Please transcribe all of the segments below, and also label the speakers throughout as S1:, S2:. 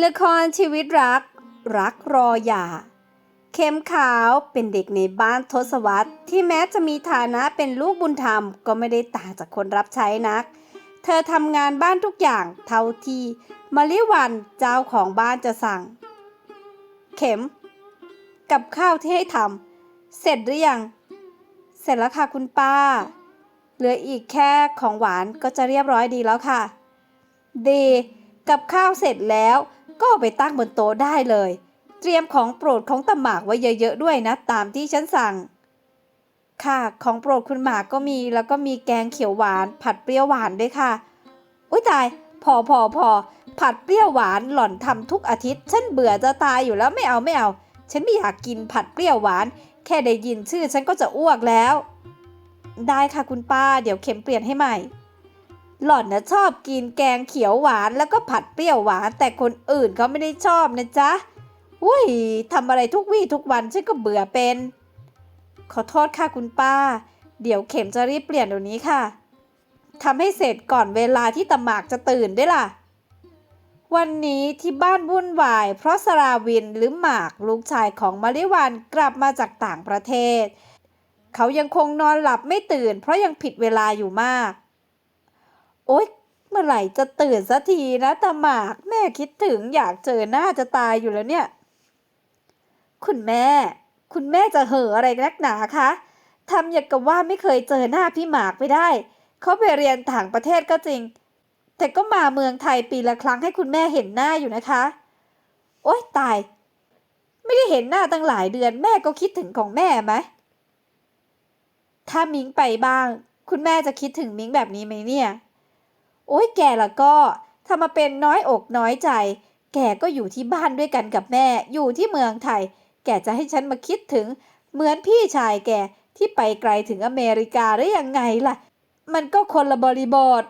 S1: ละครชีวิตรัก รักรอหย่า เข้มขาวเป็นเด็กในบ้านทศวรรษที่แม้จะมีฐานะเป็นลูกบุญธรรมก็ไม่ได้ต่างจากคนรับใช้นัก เธอทำงานบ้านทุกอย่างเท่าที่มาริวันเจ้าของบ้านจะสั่ง เข็ม กับข้าวที่ให้ทำเสร็จหรือยัง เสร็จแล้วค่ะคุณป้า เหลืออีกแค่ของหวานก็จะเรียบร้อยดีแล้วค่ะ ดี กับข้าวเสร็จแล้ว ก็เอาไปตั้งบนโต๊ะได้เลย เตรียมของโปรดของตะหมากไว้เยอะๆด้วยนะ ตามที่ฉันสั่ง ค่ะ ของโปรดคุณหมากก็มี แล้วก็มีแกงเขียวหวาน ผัดเปรี้ยวหวานด้วยค่ะ อุ้ยตาย พอพอพอผัดเปรี้ยวหวานหล่อนทำทุกอาทิตย์ ฉันเบื่อจะตายอยู่แล้วไม่เอาไม่เอา ฉันไม่อยากกินผัดเปรี้ยวหวาน แค่ได้ยินชื่อฉันก็จะอ้วกแล้ว ได้ค่ะคุณป้า เดี๋ยวเข็มเปลี่ยนให้ใหม่ หล่อนนะชอบกินแกงเขียวหวานแล้วก็ผัดเปรี้ยวหวาน แต่คนอื่นเขาไม่ได้ชอบนะจ๊ะอุ้ยทำอะไรทุกวี่ทุกวันฉันก็เบื่อเป็น ขอโทษค่ะคุณป้า เดี๋ยวเข็มจะรีบเปลี่ยนเดี๋ยวนี้ค่ะทำให้เสร็จก่อนเวลาที่ตะหมากจะตื่นได้ล่ะ วันนี้ที่บ้านวุ่นวาย เพราะสราวินหรือหมากลูกชายของมาริวันกลับมาจากต่างประเทศ เขายังคงนอนหลับไม่ตื่น เพราะยังผิดเวลาอยู่มาก โอ๊ยเมื่อไหร่จะตื่นสักทีนะตาหมาก แม่คิดถึงอยากเจอหน้าจะตายอยู่แล้วเนี่ย คุณแม่ คุณแม่จะเห่ออะไรนักหนาคะทำอย่างกับว่าไม่เคยเจอหน้าพี่หมากไปได้ เขาไปเรียนต่างประเทศก็จริง แต่ก็มาเมืองไทยปีละครั้งให้คุณแม่เห็นหน้าอยู่นะคะ โอ๊ยตาย ไม่ได้เห็นหน้าตั้งหลายเดือนแม่ก็คิดถึงของแม่ไหมถ้ามิงไปบ้าง คุณแม่จะคิดถึงมิงแบบนี้ไหมเนี่ย โอ้ยแกละก็ถ้ามาเป็นน้อยอกน้อยใจ แกก็อยู่ที่บ้านด้วยกันกับแม่ อยู่ที่เมืองไทย แกจะให้ฉันมาคิดถึง เหมือนพี่ชายแกที่ไปไกลถึงอเมริกาได้ยังไงล่ะ มันก็คนละบริบท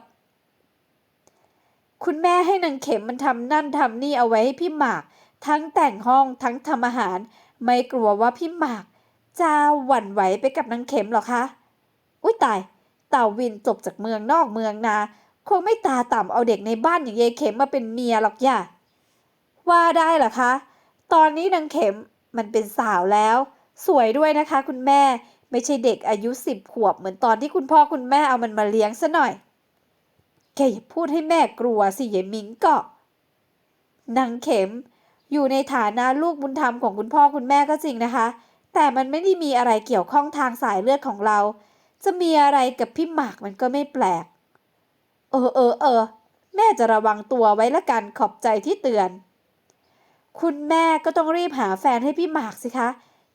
S1: คุณแม่ให้นางเข็มมันทำนั่นทำนี่เอาไว้ให้พี่หมาก ทั้งแต่งห้องทั้งทำอาหาร ไม่กลัวว่าพี่หมากจะหวั่นไหวไปกับนางเข็มหรอคะ อุ้ยตาย เต่าวินจบจากเมืองนอกเมืองนา คงไม่ตาต่ำเอาเด็กในบ้านอย่างยายเข็มมาเป็นเมียหรอกย่าว่าได้หรอคะ ตอนนี้นางเข็มมันเป็นสาวแล้ว สวยด้วยนะคะ คุณแม่ไม่ใช่เด็กอายุสิบขวบเหมือนตอนที่คุณพ่อคุณแม่เอามันมาเลี้ยงซะหน่อยแกอย่าพูดให้แม่กลัวสิยายมิงเกาะนางเข็ม อยู่ในฐานะลูกบุญธรรมของคุณพ่อคุณแม่ก็จริงนะคะ แต่มันไม่ได้มีอะไรเกี่ยวข้องทางสายเลือดของเรา จะมีอะไรกับพี่หมากมันก็ไม่แปลก เออเออเออ แม่จะระวังตัวไว้ละกันขอบใจที่เตือน คุณแม่ก็ต้องรีบหาแฟนให้พี่หมากสิคะ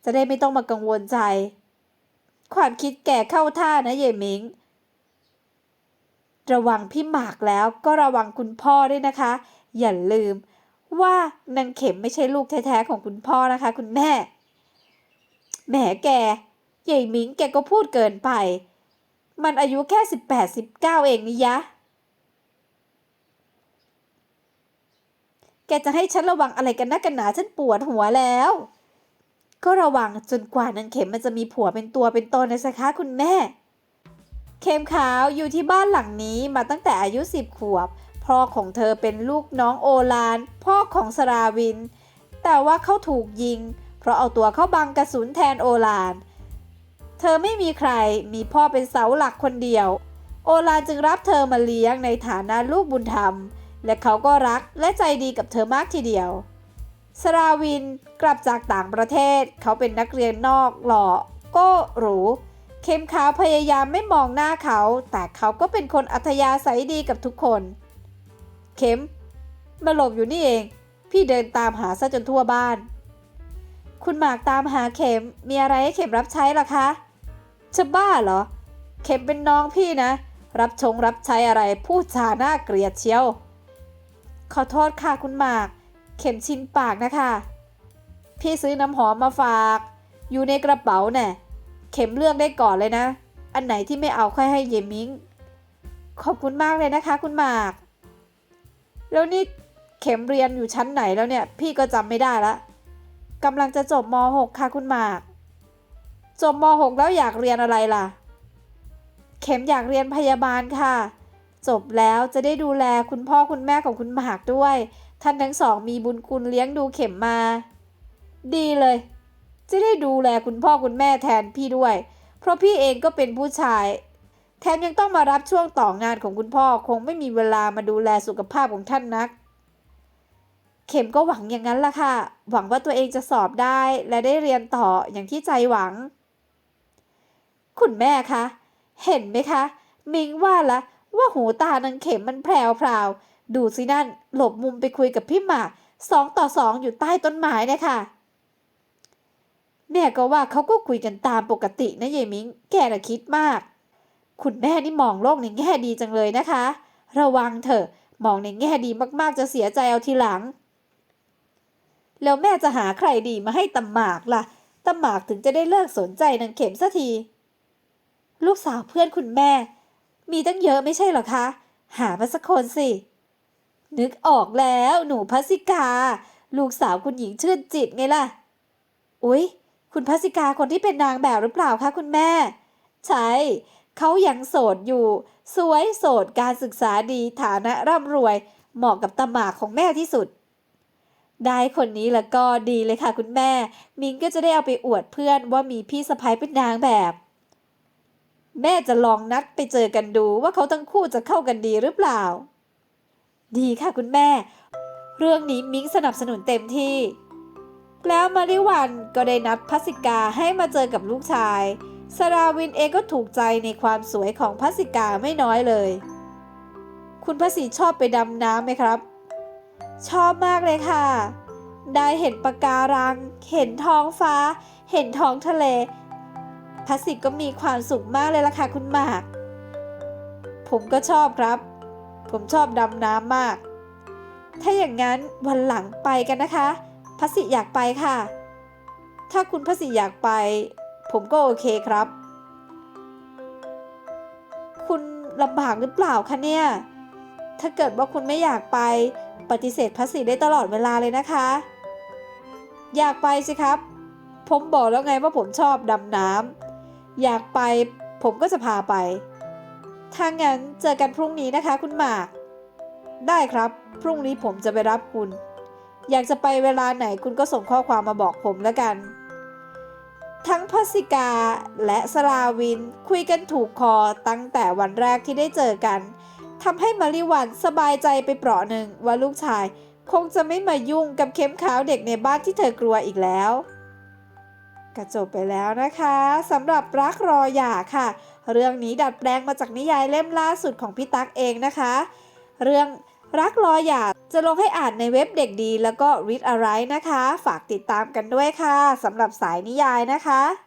S1: จะได้ไม่ต้องมากังวลใจ ความคิดแก่เข้าท่านะเยมิง ระวังพี่หมากแล้วก็ระวังคุณพ่อด้วยนะคะ อย่าลืมว่านางเข็มไม่ใช่ลูกแท้ๆของคุณพ่อนะคะ คุณแม่ แหมแกใหญ่มิงแกก็พูดเกินไป มันอายุแค่สิบแปดสิบเก้าเองนี่ยะ แกจะให้ฉันระวังอะไรกันนักกันหนาฉันปวดหัวแล้ว ก็ระวังจนกว่านางเข็มมันจะมีผัวเป็นตัวเป็นตนนะสิคะคุณแม่ เข็มขาวอยู่ที่บ้านหลังนี้มาตั้งแต่อายุสิบขวบ พ่อของเธอเป็นลูกน้องโอลาน พ่อของสราวิน แต่ว่าเขาถูกยิง เพราะเอาตัวเข้าบังกระสุนแทนโอลาน เธอไม่มีใครมีพ่อเป็นเสาหลักคนเดียว โอลานจึงรับเธอมาเลี้ยงในฐานะลูกบุญธรรม และเขาก็รักและใจดีกับเธอมากทีเดียว สราวินกลับจากต่างประเทศ เขาเป็นนักเรียนนอกหล่อก็หรูเข้มขาวพยายามไม่มองหน้าเขา แต่เขาก็เป็นคนอัธยาศัยดีกับทุกคน เข็ม มาหลบอยู่นี่เอง พี่เดินตามหาซะจนทั่วบ้าน คุณหมากตามหาเข็ม มีอะไรให้เข็มรับใช้ล่ะคะจะบ้าเหรอ เข็มเป็นน้องพี่นะ รับชงรับใช้อะไรพูดจาน่าเกลียดเชียว ขอโทษค่ะคุณหมาก เข็มชินปากนะคะ พี่ซื้อน้ำหอมมาฝาก อยู่ในกระเป๋าแน่เข็มเลือกได้ก่อนเลยนะ อันไหนที่ไม่เอาค่อยให้เยมิงขอบคุณมากเลยนะคะ คุณหมาก แล้วนี่เข็มเรียนอยู่ชั้นไหนแล้วเนี่ย พี่ก็จำไม่ได้ละกำลังจะจบม .6 ค่ะคุณหมาก จบม .6 แล้วอยากเรียนอะไรล่ะ เข็มอยากเรียนพยาบาลค่ะ จบแล้วจะได้ดูแลคุณพ่อคุณแม่ของคุณหมากด้วย ท่านทั้งสองมีบุญคุณเลี้ยงดูเข็มมา ดีเลย จะได้ดูแลคุณพ่อคุณแม่แทนพี่ด้วย เพราะพี่เองก็เป็นผู้ชาย แถมยังต้องมารับช่วงต่องานของคุณพ่อคงไม่มีเวลามาดูแลสุขภาพของท่านนัก เข็มก็หวังอย่างนั้นล่ะค่ะ หวังว่าตัวเองจะสอบได้และได้เรียนต่ออย่างที่ใจหวัง คุณแม่คะ เห็นไหมคะ มิงว่าละ ว่าหูตานางเข็มมันแพรวพราว ดูสินั่น หลบมุมไปคุยกับพี่หมากสองต่อสองอยู่ใต้ต้นไม้นี่ยค่ะแม่ก็ว่าเขาก็คุยกันตามปกตินะยายมิง แกน่ะคิดมาก คุณแม่นี่มองโลกในแง่ดีจังเลยนะคะ ระวังเถอะ มองในแง่ดีมากๆจะเสียใจเอาทีหลัง แล้วแม่จะหาใครดีมาให้ตำหมากล่ะตำหมากถึงจะได้เลิกสนใจนางเข็มสักที ลูกสาวเพื่อนคุณแม่ มีตั้งเยอะไม่ใช่หรอคะ หามาสักคนสิ นึกออกแล้วหนูพัสิกา ลูกสาวคุณหญิงชื่นจิตไงล่ะ อุ๊ย คุณพัสสิกาคนที่เป็นนางแบบหรือเปล่าคะคุณแม่ ใช่เขายังโสดอยู่ สวยโสดการศึกษาดีฐานะร่ำรวย เหมาะกับตำหมากของแม่ที่สุด ได้คนนี้แล้วก็ดีเลยค่ะคุณแม่ มิงก็จะได้เอาไปอวดเพื่อนว่ามีพี่สะพ้ยเป็นนางแบบ แม่จะลองนัดไปเจอกันดูว่าเขาทั้งคู่จะเข้ากันดีหรือเปล่า ดีค่ะคุณแม่ เรื่องนี้มิ้งสนับสนุนเต็มที่ แล้วมาริวันก็ได้นัดพัสิกาให้มาเจอกับลูกชายสราวินเองก็ถูกใจในความสวยของพัสิกาไม่น้อยเลย คุณพัสสีชอบไปดำน้ำไหมครับ ชอบมากเลยค่ะ ได้เห็นปะการัง เห็นท้องฟ้า เห็นท้องทะเล พัสสิก็มีความสุขมากเลยล่ะค่ะคุณหมาก ผมก็ชอบครับ ผมชอบดำน้ำมาก ถ้าอย่างนั้นวันหลังไปกันนะคะพัสสิอยากไปค่ะ ถ้าคุณพัสสิอยากไป ผมก็โอเคครับ คุณลำบากหรือเปล่าคะเนี่ย ถ้าเกิดว่าคุณไม่อยากไป ปฏิเสธพัสสิได้ตลอดเวลาเลยนะคะ อยากไปสิครับ ผมบอกแล้วไงว่าผมชอบดำน้ำ อยากไป ผมก็จะพาไป ถ้างั้นเจอกันพรุ่งนี้นะคะ คุณหมาก ได้ครับ พรุ่งนี้ผมจะไปรับคุณ อยากจะไปเวลาไหนคุณก็ส่งข้อความมาบอกผมแล้วกัน ทั้งพัสสิกาและสลาวินคุยกันถูกคอตั้งแต่วันแรกที่ได้เจอกันทำให้มาริวันสบายใจไปเปราะหนึ่งว่าลูกชาย คงจะไม่มายุ่งกับเข้มขาวเด็กในบ้านที่เธอกลัวอีกแล้ว ก็จบไปแล้วนะคะสำหรับรักรอหย่าค่ะ เรื่องนี้ดัดแปลงมาจากนิยายเล่มล่าสุดของพี่ตั๊กเองนะคะ เรื่องรักรอหย่าจะลงให้อ่านในเว็บเด็กดี แล้วก็ read a r i นะคะ ฝากติดตามกันด้วยค่ะสำหรับสายนิยายนะคะ